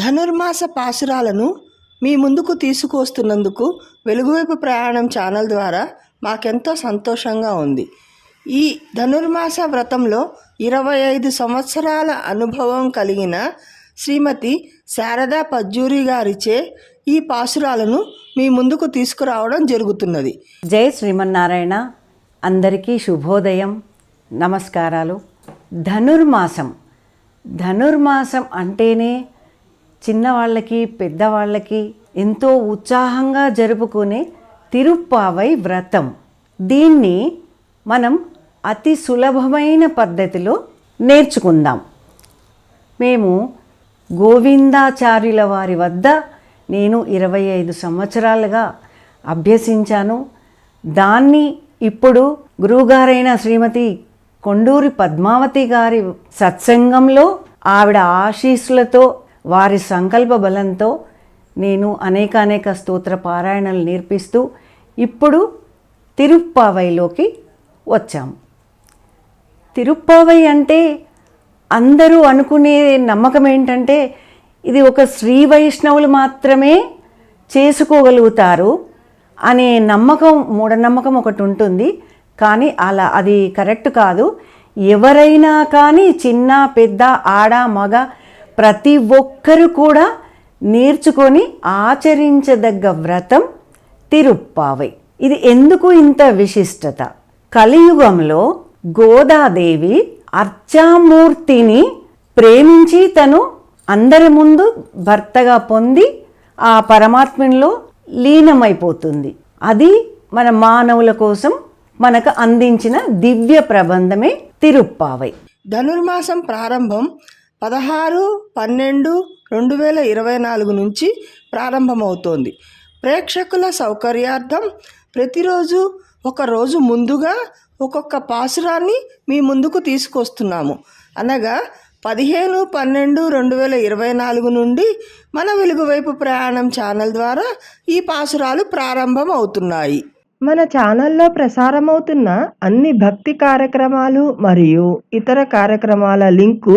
ధనుర్మాస పాసురాలను మీ ముందుకు తీసుకువస్తున్నందుకు వెలుగువైపు ప్రయాణం ఛానల్ ద్వారా మాకెంతో సంతోషంగా ఉంది. ఈ ధనుర్మాస వ్రతంలో ఇరవై ఐదు సంవత్సరాల అనుభవం కలిగిన శ్రీమతి శారదా పజ్జూరి గారిచే ఈ పాసురాలను మీ ముందుకు తీసుకురావడం జరుగుతున్నది. జై శ్రీమన్నారాయణ. అందరికీ శుభోదయం. నమస్కారాలు. ధనుర్మాసం. ధనుర్మాసం అంటేనే చిన్నవాళ్ళకి పెద్దవాళ్ళకి ఎంతో ఉత్సాహంగా జరుపుకునే తిరుప్పావై వ్రతం. దీన్ని మనం అతి సులభమైన పద్ధతిలో నేర్చుకుందాం. మేము గోవిందాచార్యుల వారి వద్ద నేను ఇరవై ఐదు సంవత్సరాలుగా అభ్యసించాను. దాన్ని ఇప్పుడు గురువుగారైన శ్రీమతి కొండూరి పద్మావతి గారి సత్సంగంలో ఆవిడ ఆశీస్సులతో వారి సంకల్ప బలంతో నేను అనేక అనేక స్తోత్ర పారాయణలు నేర్పిస్తూ ఇప్పుడు తిరుప్పావైలోకి వచ్చాము. తిరుప్పావై అంటే అందరూ అనుకునే నమ్మకం ఏంటంటే ఇది ఒక శ్రీ వైష్ణవులు మాత్రమే చేసుకోగలుగుతారు అనే నమ్మకం మూఢనమ్మకం ఒకటి ఉంటుంది. కానీ అలా అది కరెక్ట్ కాదు. ఎవరైనా కానీ చిన్న పెద్ద ఆడ మగ ప్రతి ఒక్కరు కూడా నేర్చుకొని ఆచరించదగ్గ వ్రతం తిరుప్పావై. ఇది ఎందుకు ఇంత విశిష్టత? కలియుగంలో గోదాదేవి అర్చామూర్తిని ప్రేమించి తను అందరి ముందు భర్తగా పొంది ఆ పరమాత్మలో లీనమైపోతుంది. అది మన మానవుల కోసం మనకు అందించిన దివ్య ప్రబంధమే తిరుప్పావై. ధనుర్మాసం ప్రారంభం పదహారు పన్నెండు రెండు వేల ఇరవై నాలుగు నుంచి ప్రారంభమవుతోంది. ప్రేక్షకుల సౌకర్యార్థం ప్రతిరోజు ఒక రోజు ముందుగా ఒక్కొక్క పాసురాన్ని మీ ముందుకు తీసుకొస్తున్నాము. అనగా పదిహేను పన్నెండు రెండు వేల ఇరవై నాలుగు నుండి మన వెలుగువైపు ప్రయాణం ఛానల్ ద్వారా ఈ పాసురాలు ప్రారంభం అవుతున్నాయి మన ఛానల్లో ప్రసారమవుతున్న అన్ని భక్తి కార్యక్రమాలు మరియు ఇతర కార్యక్రమాల లింకు